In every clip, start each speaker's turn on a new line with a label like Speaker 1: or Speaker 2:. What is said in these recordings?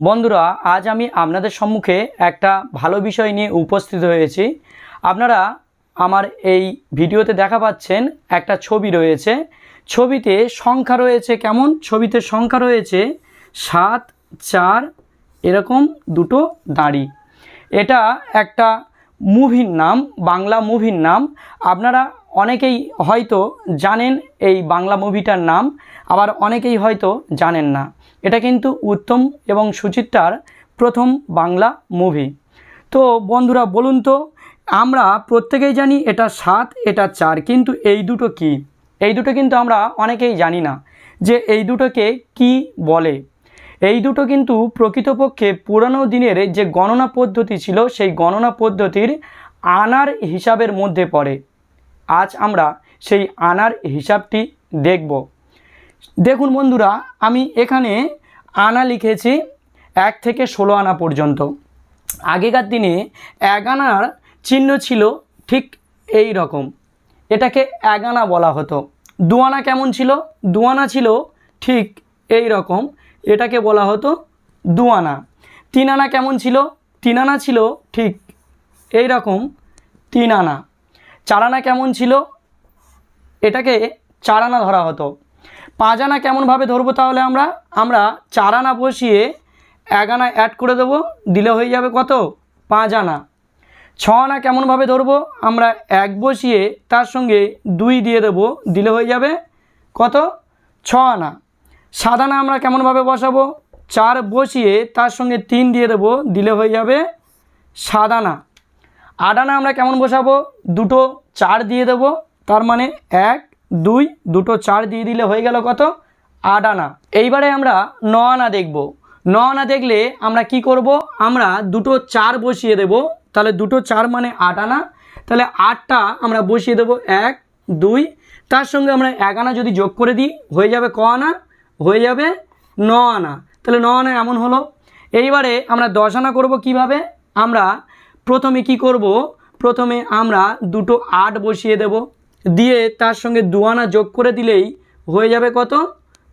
Speaker 1: বন্ধুরা, আজ আমি আপনাদের সম্মুখে একটা ভালো বিষয় নিয়ে উপস্থিত হয়েছি। আপনারা আমার এই ভিডিওতে দেখা পাচ্ছেন একটা ছবি রয়েছে। ছবিতে সংখ্যা রয়েছে কেমন? ছবিতে সংখ্যা রয়েছে সাত, চার, এরকম দুটো দাঁড়ি। এটা একটা মুভির নাম, বাংলা মুভির নাম। আপনারা অনেকেই হয়তো জানেন এই বাংলা মুভিটার নাম, আবার অনেকেই হয়তো জানেন না। এটা কিন্তু উত্তম এবং সুচিত্রার প্রথম বাংলা মুভি। তো বন্ধুরা, বলুন তো, আমরা প্রত্যেকেই জানি এটা সাত, এটা চার, কিন্তু এই দুটো কি? এই দুটো কিন্তু আমরা অনেকেই জানি না যে এই দুটোকে কি বলে। এই দুটো কিন্তু প্রকৃতপক্ষে পুরানো দিনের যে গণনা পদ্ধতি ছিল, সেই গণনা পদ্ধতির আনার হিসাবের মধ্যে পড়ে। আজ আমরা সেই আনার হিসাবটি দেখব। দেখুন বন্ধুরা, আমি এখানে আনা লিখেছি এক থেকে ষোলো আনা পর্যন্ত। আগেকার দিনে এক আনার চিহ্ন ছিল ঠিক এই রকম। এটাকে এক আনা বলা হতো। দুয়ানা কেমন ছিল? দুয়ানা ছিল ঠিক এই রকম। এটাকে বলা হতো দুয়ানা তিন আনা কেমন ছিল? তিন আনা ছিল ঠিক এই রকম তিন আনা চার আনা কেমন ছিল? এটাকে চার আনা ধরা হতো। পাঁচ আনা কেমনভাবে ধরবো তাহলে আমরা? আমরা চার আনা বসিয়ে এক আনা অ্যাড করে দেবো, দিলে হয়ে যাবে কত? পাঁচ আনা ছ আনা কেমনভাবে ধরবো? আমরা এক বসিয়ে তার সঙ্গে দুই দিয়ে দেবো, দিলে হয়ে যাবে কত? ছ আনা সাত আনা আমরা কেমনভাবে বসাবো? চার বসিয়ে তার সঙ্গে তিন দিয়ে দেবো, দিলে হয়ে যাবে আট আনা আমরা কেমন বসাবো? দুটো চার দিয়ে দেবো, তার মানে এক, দুই, দুটো চার দিয়ে দিলে হয়ে গেল কত? আট আনা এইবারে আমরা ন আনা দেখব ন আনা দেখলে আমরা কি করব? আমরা দুটো চার বসিয়ে দেব। তাহলে দুটো চার মানে আট আনা তাহলে আটটা আমরা বসিয়ে দেব এক, দুই। তার সঙ্গে আমরা এক আনা যদি যোগ করে দিই, হয়ে যাবে ক আনা? হয়ে যাবে ন আনা। তাহলে ন আনা এমন হলো। এইবারে আমরা দশ আনা করব কীভাবে? আমরা প্রথমে কি করব? প্রথমে আমরা দুটো আট বসিয়ে দেব। দিয়ে তার সঙ্গে দু আনা যোগ করে দিলেই হয়ে যাবে কত?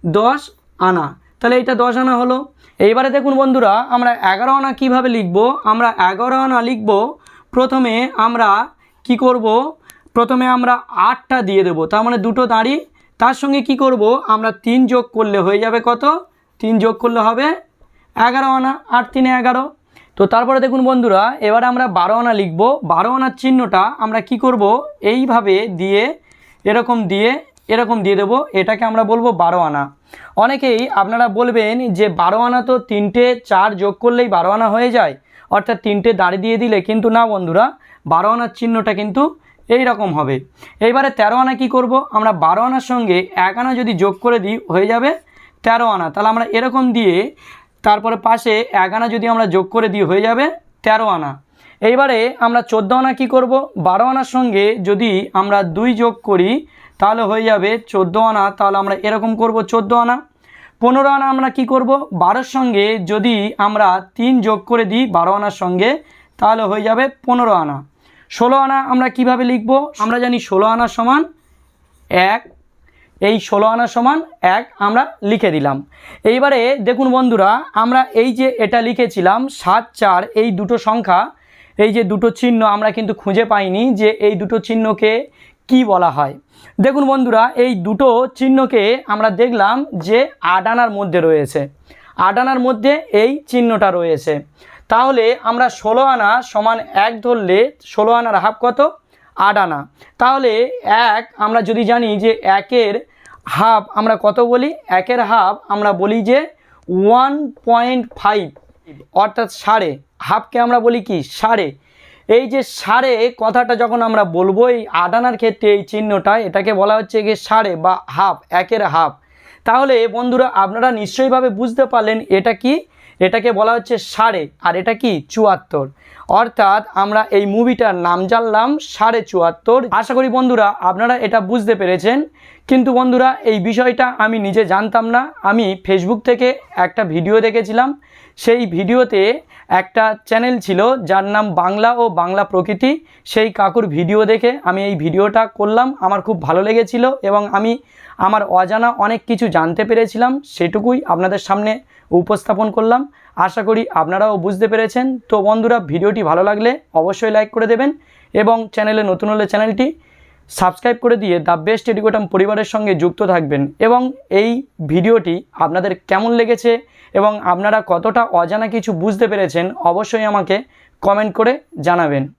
Speaker 1: দশ আনা। তাহলে এটা দশ আনা হলো। এইবারে দেখুন বন্ধুরা, আমরা এগারো আনা কীভাবে লিখব? আমরা এগারো আনা লিখব। প্রথমে আমরা কি করব? প্রথমে আমরা আটটা দিয়ে দেবো। তার মানে দুটো দাঁড়ি তার সঙ্গে কি করব? আমরা তিন যোগ করলে হয়ে যাবে কত? তিন যোগ করলে হবে এগারো আনা, আট তিনে এগারো। তো তারপরে দেখুন বন্ধুরা, এবার আমরা বারো আনা লিখব। বারো আনার চিহ্নটা আমরা কি করব? এইভাবে দিয়ে, এরকম দিয়ে এরকম দিয়ে দেবো। এটাকে আমরা বলব বারো আনা। অনেকেই আপনারা বলবেন যে বারো আনা তো তিনটে, চার যোগ করলেই বারো আনা হয়ে যায়। অর্থাৎ তিনটে দাঁড়ি দিয়ে দিলে কিন্তু না বন্ধুরা, বারো আনার চিহ্নটা কিন্তু এই রকম হবে। এইবারে তেরো আনা কি করব? আমরা বারো আনার সঙ্গে এক আনা যদি যোগ করে দিই, হয়ে যাবে তেরো আনা। তাহলে আমরা এরকম দিয়ে তারপরে পাশে এক আনা যদি আমরা যোগ করে দিই, হয়ে যাবে তেরো আনা। এইবারে আমরা চোদ্দ আনা কী করব? বারো আনার সঙ্গে যদি আমরা দুই যোগ করি, তাহলে হয়ে যাবে চোদ্দ আনা। তাহলে আমরা এরকম করব চোদ্দ আনা। পনেরো আনা আমরা কি করব? বারোর সঙ্গে যদি আমরা তিন যোগ করে দিই, বারো আনার সঙ্গে, তাহলে হয়ে যাবে পনেরো আনা। ষোলো আনা আমরা কীভাবে লিখব? আমরা জানি ষোলো আনা সমান এক। এই ষোলো আনা সমান এক আমরা লিখে দিলাম। এইবারে দেখুন বন্ধুরা, আমরা এই যে এটা লিখেছিলাম সাত চার, এই দুটো সংখ্যা, এই যে দুটো চিহ্ন আমরা কিন্তু খুঁজে পাইনি যে এই দুটো চিহ্নকে কি বলা হয়। দেখুন বন্ধুরা, এই দুটো চিহ্নকে আমরা দেখলাম যে আট আনার মধ্যে রয়েছে। আট আনার মধ্যে এই চিহ্নটা রয়েছে। তাহলে আমরা ষোলো আনা সমান এক ধরলে ষোলো আনার হাফ কত? আট আনা। তাহলে এক, আমরা যদি জানি যে একের হাফ আমরা কত বলি? একের হাফ আমরা বলি যে ওয়ান পয়েন্ট ফাইভ, অর্থাৎ সাড়ে। হাফকে আমরা বলি কি? সাড়ে। এই যে সাড়ে, কথাটা যখন আমরা বলব, এই আটানার ক্ষেত্রে এই চিহ্নটা, এটাকে বলা হচ্ছে গিয়ে সাড়ে বা হাফ, একের হাফ। তাহলে বন্ধুরা, আপনারা নিশ্চয়ইভাবে বুঝতে পারলেন এটা কি? এটাকে বলা হচ্ছে সাড়ে আর এটা কি? চুয়াত্তর। অর্থাৎ আমরা এই মুভিটার নাম জানলাম সাড়ে চুয়াত্তর। আশা করি বন্ধুরা আপনারা এটা বুঝতে পেরেছেন। কিন্তু বন্ধুরা এই বিষয়টা আমি নিজে জানতাম না। আমি ফেসবুক থেকে একটা ভিডিও দেখেছিলাম। সেই ভিডিওতে একটা চ্যানেল ছিল যার নাম বাংলা ও বাংলা প্রকৃতি। সেই কাকুর ভিডিও দেখে আমি এই ভিডিওটা করলাম। আমার খুব ভালো লেগেছিল এবং আমি আমার অজানা অনেক কিছু জানতে পেরেছিলাম। সেটুকুই আপনাদের সামনে উপস্থাপন করলাম। আশা করি আপনারাও বুঝতে পেরেছেন। তো বন্ধুরা, ভিডিওটি ভালো লাগলে অবশ্যই লাইক করে দেবেন এবং চ্যানেলে নতুন হলে চ্যানেলটি সাবস্ক্রাইব করে দিয়ে দ্য বেস্ট এডুকেটাম পরিবারের সঙ্গে যুক্ত থাকবেন এবং এই ভিডিওটি আপনাদের কেমন লেগেছে এবং আপনারা কতটা অজানা কিছু বুঝতে পেরেছেন অবশ্যই আমাকে কমেন্ট করে জানাবেন।